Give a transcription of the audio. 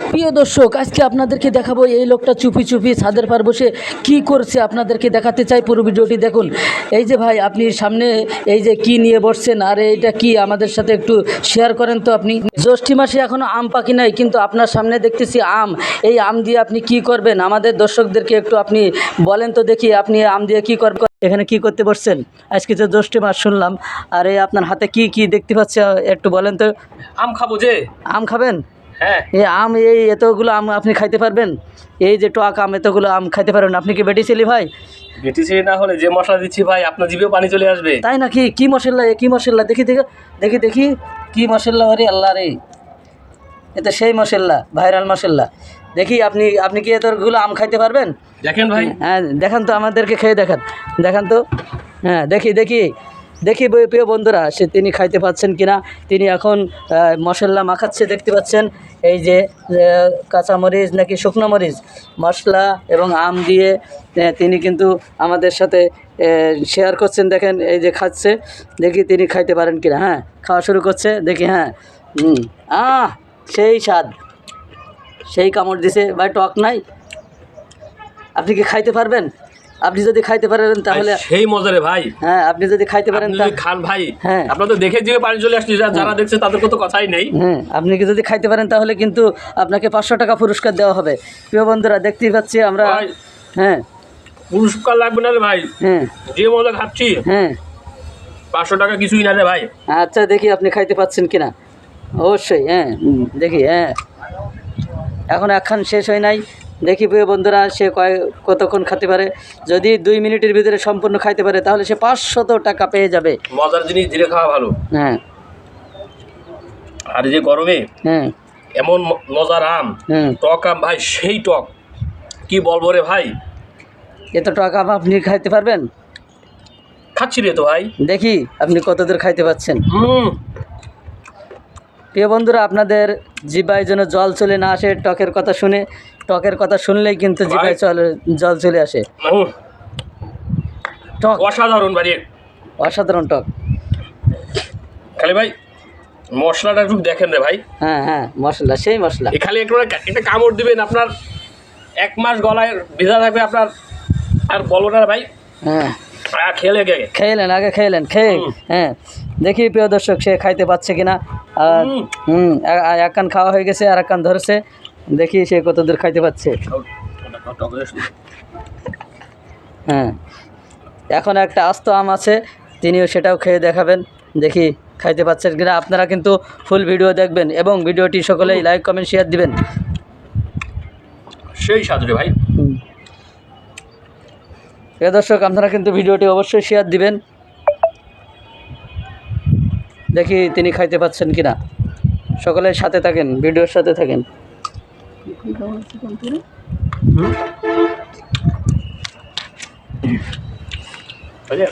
প্রিয় দর্শক আজকে আপনাদেরকে দেখাবো এই লোকটা চুপি চুপি ছাদের পার বসে কি করছে আপনাদেরকে দেখাতে চাই পুরো ভিডিওটি দেখুন। এই যে ভাই আপনি সামনে এই যে কি নিয়ে বসছেন আর এইটা কি আমাদের সাথে একটু শেয়ার করেন তো আপনি। জ্যৈষ্ঠী মাসে এখনও আম পাকি নাই কিন্তু আপনার সামনে দেখতেছি আম। এই আম দিয়ে আপনি কি করবেন? আমাদের দর্শকদেরকে একটু আপনি বলেন তো দেখি আপনি আম দিয়ে কি করবেন। এখানে কি করতে বসছেন? আজকে যে জ্যৈষ্ঠী মাস শুনলাম আর এই আপনার হাতে কি কি দেখতে পাচ্ছে একটু বলেন তো। আম খাব যে। আম খাবেন? এই আম এই এতগুলো আম আপনি খাইতে পারবেন? এই যে টক আম এতগুলো আম খাইতে পারবেন? আপনি কি বেটি ছিলি ভাই? বেটি বেটিছি না হলে যে মশলা দিচ্ছি ভাই আপনার জিভেও পানি চলে আসবে। তাই নাকি? কি মশলা এ কি মশলা? দেখি দেখি দেখি দেখি। কি মশলা আরে আল্লাহ রে। এটা সেই মশলা ভাইরাল মশলা। দেখি আপনি আপনি কি এতগুলো আম খাইতে পারবেন? দেখেন ভাই। হ্যাঁ দেখান তো আমাদেরকে খেয়ে দেখান। দেখান তো। হ্যাঁ দেখি দেখি। দেখি প্রিয় বন্ধুরা, সে তিনি খাইতে পাচ্ছেন কিনা? তিনি এখন মশলা মাখাচ্ছে, দেখতে পাচ্ছেন? এই যে কাঁচামরিচ নাকি শুকনো মরিচ? মশলা এবং আম দিয়ে তিনি কিন্তু আমাদের সাথে শেয়ার করছেন, দেখেন, এই যে খাচ্ছে। দেখি তিনি খাইতে পারেন কিনা হ্যাঁ? খাওয়া শুরু করছে, দেখি হ্যাঁ। আহ, সেই স্বাদ। সেই কামড় দিছে। ভাই, টক নাই? আপনি কি খাইতে পারবেন? আপনি যদি খাইতে পারেন তাহলে সেই মজারে ভাই। হ্যাঁ আপনি যদি খাইতে পারেন খান ভাই হ্যাঁ। আপনার তো দেখে জিভে পানি চলে আসছে যা- যারা দেখছে তাদের তো কথাই নেই। হ্যাঁ আপনি কি যদি খাইতে পারেন তাহলে কিন্তু আপনাকে পাঁচশো টাকা পুরস্কার দেওয়া হবে। প্রিয় বন্ধুরা দেখতেই পাচ্ছি আমরা। হ্যাঁ। পুরস্কার লাগবে না রে ভাই। হ্যাঁ। যে মজা খাচ্ছি। হ্যাঁ। পাঁচশো টাকা কিছুই না রে ভাই। আচ্ছা দেখি আপনি খাইতে পাচ্ছেন কিনা। অবশ্যই হ্যাঁ দেখি হ্যাঁ। এখন একখান শেষ হয় নাই। দেখি প্রিয় বন্ধুরা সে কয় কতক্ষণ খেতে পারে? যদি দুই মিনিটের ভিতরে সম্পূর্ণ খাইতে পারে তাহলে সে পাঁচশত টাকা পেয়ে যাবে। মজার জিনিস ধীরে খাওয়া ভালো। হ্যাঁ। আর যে গরমে হ্যাঁ। এমন মজার আম হুম টক আম ভাই সেই টক। কি বলব রে ভাই? এত টাকা আপনি খাইতে পারবেন? খাচ্ছি রে তো ভাই। দেখি আপনি কতদূর খাইতে পাচ্ছেন? হুম। প্রিয় বন্ধুরা আপনাদের জিবায় যেন জল চলে না আসে টকের কথা শুনে টকের কথা শুনলেই কিন্তু জিবায় চলে জল চলে আসে। টক। অসাধারণ বাড়ি অসাধারণ টক। খালি ভাই মশলাটা একটু দেখেন রে ভাই। হ্যাঁ হ্যাঁ মশলা সেই মশলা। খালি একটু একটা কামড় দিবেন আপনার এক মাস গলায় ভেজা থাকবে আপনার। আর বলব না ভাই। হ্যাঁ। খেলে গে খেয়েলেন আগে খেয়েলেন খেয়ে। হ্যাঁ। দেখি প্রিয় দর্শক সে খাইতে পাচ্ছে কিনা? হুম। এক কান খাওয়া হয়ে গেছে আর এক কান ধরেছে। দেখি সে কত দূর খাইতে পাচ্ছে হ্যাঁ। এখন একটা আস্ত আম আছে তিনিও সেটাও খেয়ে দেখাবেন। দেখি খাইতে পাচ্ছেন কিনা। আপনারা কিন্তু ফুল ভিডিও দেখবেন এবং ভিডিওটি সকলেই লাইক কমেন্ট শেয়ার দিবেন। সেই স্বাদ রে ভাই। প্রিয় দর্শক আপনারা কিন্তু ভিডিওটি অবশ্যই শেয়ার দিবেন। দেখি তিনি খাইতে পাচ্ছেন কিনা। সকলের সাথে থাকেন ভিডিওর সাথে থাকেন। হুম? হয়েছে?